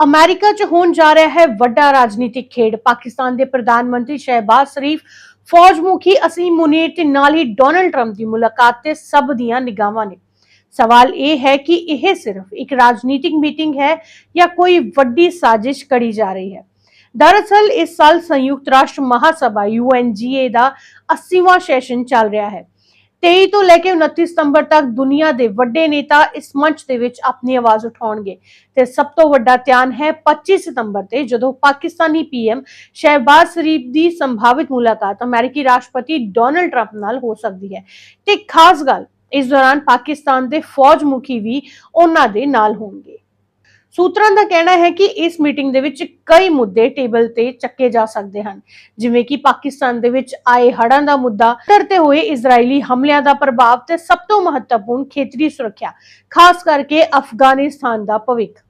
America 'ਚ ਹੋਣ ਜਾ ਰਿਹਾ ਹੈ ਵੱਡਾ ਰਾਜਨੀਤਿਕ ਖੇਡ। ਪਾਕਿਸਤਾਨ ਦੇ ਪ੍ਰਧਾਨ ਮੰਤਰੀ ਸ਼ਹਿਬਾਜ਼ ਸ਼ਰੀਫ, ਫੌਜ ਮੁਖੀ ਅਸੀਮ ਮੁਨੀਰ ਤੇ ਨਾਲ ਹੀ ਡੋਨਲਡ ਟਰੰਪ ਦੀ ਮੁਲਾਕਾਤ ਤੇ ਸਭ ਦੀਆਂ ਨਿਗਾਹਾਂ ਨੇ। ਸਵਾਲ ਇਹ ਹੈ ਕਿ ਇਹ ਸਿਰਫ ਇੱਕ ਰਾਜਨੀਤਿਕ ਮੀਟਿੰਗ ਹੈ ਜਾਂ ਕੋਈ ਵੱਡੀ ਸਾਜ਼ਿਸ਼ ਕੜੀ ਜਾ ਰਹੀ ਹੈ? ਦਰਅਸਲ, ਇਸ ਸਾਲ ਸੰਯੁਕਤ ਰਾਸ਼ਟਰ ਮਹਾਸਭਾ ਯੂਐਨਜੀਏ ਦਾ 80ਵਾਂ ਸੈਸ਼ਨ ਚੱਲ ਰਿਹਾ ਹੈ। 23 ਤੋਂ ਲੈ ਕੇ 29 ਸਤੰਬਰ ਤੱਕ ਦੁਨੀਆ ਦੇ ਵੱਡੇ ਨੇਤਾ ਇਸ ਮੰਚ ਦੇ ਵਿੱਚ ਆਪਣੀ ਆਵਾਜ਼ ਉਠਾਉਣਗੇ। ਤੇ ਸਭ ਤੋਂ ਵੱਡਾ ਧਿਆਨ ਹੈ 25 ਸਤੰਬਰ ਤੇ, ਜਦੋਂ ਪਾਕਿਸਤਾਨੀ ਪੀਐਮ ਸ਼ਹਿਬਾਜ਼ ਸ਼ਰੀਫ ਦੀ ਸੰਭਾਵਿਤ ਮੁਲਾਕਾਤ ਅਮਰੀਕੀ ਰਾਸ਼ਟਰਪਤੀ ਡੋਨਲਡ ਟਰੰਪ ਨਾਲ ਹੋ ਸਕਦੀ ਹੈ। ਤੇ ਖਾਸ ਗੱਲ, ਇਸ ਦੌਰਾਨ ਪਾਕਿਸਤਾਨ ਦੇ ਫੌਜ ਮੁਖੀ ਵੀ ਉਹਨਾਂ ਦੇ ਨਾਲ ਹੋਣਗੇ। ਸੂਤਰਾਂ ਦਾ ਕਹਿਣਾ ਹੈ ਕਿ ਇਸ ਮੀਟਿੰਗ ਦੇ ਵਿੱਚ ਕਈ ਮੁੱਦੇ ਟੇਬਲ ਤੇ ਚੱਕੇ ਜਾ ਸਕਦੇ ਹਨ। ਜਿਵੇਂ ਕਿ ਪਾਕਿਸਤਾਨ ਦੇ ਵਿੱਚ ਆਏ ਹੜ੍ਹਾਂ ਦਾ ਮੁੱਦਾ ਕਰਤੇ ਹੋਏ ਇਜ਼ਰਾਈਲੀ ਹਮਲਿਆਂ ਦਾ ਪ੍ਰਭਾਵ ਤੇ ਸਭ ਤੋਂ ਮਹੱਤਵਪੂਰਨ ਖੇਤਰੀ ਸੁਰੱਖਿਆ, ਖਾਸ ਕਰਕੇ ਅਫਗਾਨਿਸਤਾਨ ਦਾ ਭਵਿੱਖ।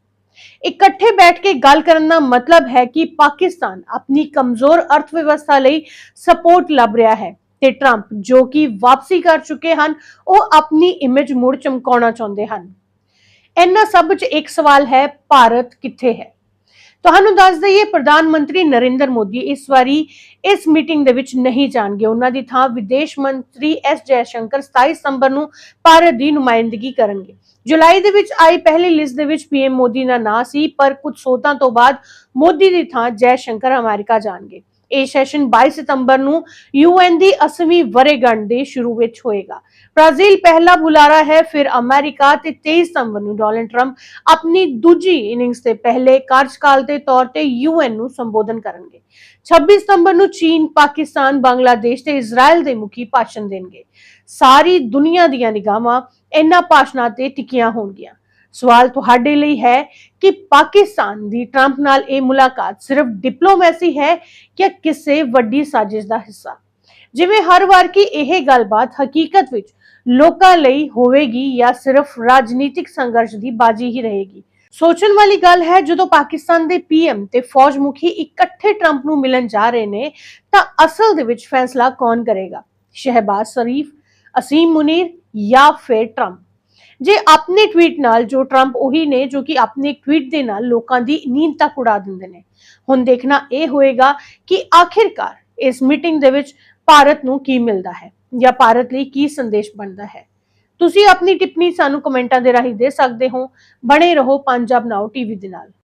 ਇਕੱਠੇ ਬੈਠ ਕੇ ਗੱਲ ਕਰਨ ਦਾ ਮਤਲਬ ਹੈ ਕਿ ਪਾਕਿਸਤਾਨ ਆਪਣੀ ਕਮਜ਼ੋਰ ਅਰਥ ਵਿਵਸਥਾ ਲਈ ਸਪੋਰਟ ਲੱਭ ਰਿਹਾ ਹੈ ਤੇ ਟਰੰਪ ਜੋ ਕਿ ਵਾਪਸੀ ਕਰ ਚੁੱਕੇ ਹਨ, ਉਹ ਆਪਣੀ ਇਮੇਜ ਮੁੜ ਚਮਕਾਉਣਾ ਚਾਹੁੰਦੇ ਹਨ। ਇਹਨਾਂ ਸਭ 'ਚ ਇੱਕ ਸਵਾਲ ਹੈ, ਭਾਰਤ ਕਿੱਥੇ ਹੈ? ਤੁਹਾਨੂੰ ਦੱਸ ਦਈਏ, ਪ੍ਰਧਾਨ ਮੰਤਰੀ ਨਰਿੰਦਰ ਮੋਦੀ ਇਸ ਵਾਰੀ ਇਸ ਮੀਟਿੰਗ ਦੇ ਵਿੱਚ ਨਹੀਂ ਜਾਣਗੇ। ਉਹਨਾਂ ਦੀ ਥਾਂ ਵਿਦੇਸ਼ ਮੰਤਰੀ ਐਸ ਜੈਸ਼ੰਕਰ 27 ਸਤੰਬਰ ਨੂੰ ਭਾਰਤ ਦੀ ਨੁਮਾਇੰਦਗੀ ਕਰਨਗੇ। ਜੁਲਾਈ ਦੇ ਵਿੱਚ ਆਈ ਪਹਿਲੀ ਲਿਸਟ ਦੇ ਵਿੱਚ ਪੀਐਮ ਮੋਦੀ ਦਾ ਨਾਂ ਸੀ, ਪਰ ਕੁਝ ਸੋਧਾਂ ਤੋਂ ਬਾਅਦ ਮੋਦੀ ਦੀ ਥਾਂ ਜੈਸ਼ੰਕਰ ਅਮਰੀਕਾ ਜਾਣਗੇ। ਇਹ ਸੈਸ਼ਨ 22 ਸਤੰਬਰ ਨੂੰ ਯੂਐਨ ਦੀ 80ਵੀਂ ਵਰੇਗੰਢ ਦੇ ਸ਼ੁਰੂ ਵਿੱਚ ਹੋਏਗਾ। ਬ੍ਰਾਜ਼ੀਲ ਪਹਿਲਾ ਬੁਲਾਰਾ ਹੈ, ਫਿਰ ਅਮਰੀਕਾ ਤੇ 23 ਸਤੰਬਰ ਨੂੰ ਡੋਨਲਡ ਟਰੰਪ ਆਪਣੀ ਦੂਜੀ ਇਨਿੰਗਸ ਦੇ ਪਹਿਲੇ ਕਾਰਜਕਾਲ ਦੇ ਤੌਰ ਤੇ ਯੂਐਨ ਨੂੰ ਸੰਬੋਧਨ ਕਰਨਗੇ। 26 ਸਤੰਬਰ ਨੂੰ ਚੀਨ, ਪਾਕਿਸਤਾਨ, ਬੰਗਲਾਦੇਸ਼ ਤੇ ਇਜ਼ਰਾਈਲ ਦੇ ਮੁਖੀ ਭਾਸ਼ਣ ਦੇਣਗੇ। ਸਾਰੀ ਦੁਨੀਆ ਦੀਆਂ ਨਿਗਾਹਾਂ ਇਹਨਾਂ ਭਾਸ਼ਣਾਂ ਤੇ ਟਿਕੀਆਂ ਹੋਣਗੀਆਂ। ਸਵਾਲ ਤੁਹਾਡੇ ਲਈ ਹੈ ਕਿ ਪਾਕਿਸਤਾਨ ਦੀ ਟਰੰਪ ਨਾਲ ਇਹ ਮੁਲਾਕਾਤ ਸਿਰਫ ਡਿਪਲੋਮੈਸੀ ਹੈ ਜਾਂ ਕਿਸੇ ਵੱਡੀ ਸਾਜ਼ਿਸ਼ ਦਾ ਹਿੱਸਾ? ਜਿਵੇਂ ਹਰ ਵਾਰ ਕੀ ਇਹ ਗੱਲਬਾਤ ਹਕੀਕਤ ਵਿੱਚ ਲੋਕਾਂ ਲਈ ਹੋਵੇਗੀ ਜਾਂ ਸਿਰਫ ਰਾਜਨੀਤਿਕ ਸੰਘਰਸ਼ ਦੀ ਬਾਜੀ ਹੀ ਰਹੇਗੀ? ਸੋਚਣ ਵਾਲੀ ਗੱਲ ਹੈ, ਜਦੋਂ ਪਾਕਿਸਤਾਨ ਦੇ ਪੀਐਮ ਤੇ ਫੌਜ ਮੁਖੀ ਇਕੱਠੇ ਟਰੰਪ ਨੂੰ ਮਿਲਣ ਜਾ ਰਹੇ ਨੇ, ਤਾਂ ਅਸਲ ਦੇ ਵਿੱਚ ਫੈਸਲਾ ਕੌਣ ਕਰੇਗਾ? ਸ਼ਹਿਬਾਜ਼ ਸ਼ਰੀਫ, ਅਸੀਮ ਮੁਨੀਰ ਜਾਂ ਫਿਰ ਟਰੰਪ? ਜੇ ਆਪਣੇ ਟਵੀਟ ਨਾਲ ਜੋ ਟਰੰਪ ਉਹੀ ਨੇ ਜੋ ਕਿ ਆਪਣੇ ਟਵੀਟ ਦੇ ਨਾਲ ਲੋਕਾਂ ਦੀ ਨੀਂਦ ਤੱਕ ਉਡਾ ਦਿੰਦੇ ਨੇ। ਹੁਣ ਦੇਖਣਾ ਇਹ ਹੋਏਗਾ ਕਿ ਆਖਿਰਕਾਰ ਇਸ ਮੀਟਿੰਗ ਦੇ ਵਿੱਚ ਭਾਰਤ ਨੂੰ ਕੀ ਮਿਲਦਾ ਹੈ ਜਾਂ ਭਾਰਤ ਲਈ ਕੀ ਸੰਦੇਸ਼ ਬਣਦਾ ਹੈ। ਤੁਸੀਂ ਆਪਣੀ ਟਿੱਪਣੀ ਸਾਨੂੰ ਕਮੈਂਟਾਂ ਦੇ ਰਾਹੀਂ ਦੇ ਸਕਦੇ ਹੋ। ਬਣੇ ਰਹੋ ਪੰਜਾਬ ਨਾਓ ਟੀਵੀ ਦੇ ਨਾਲ।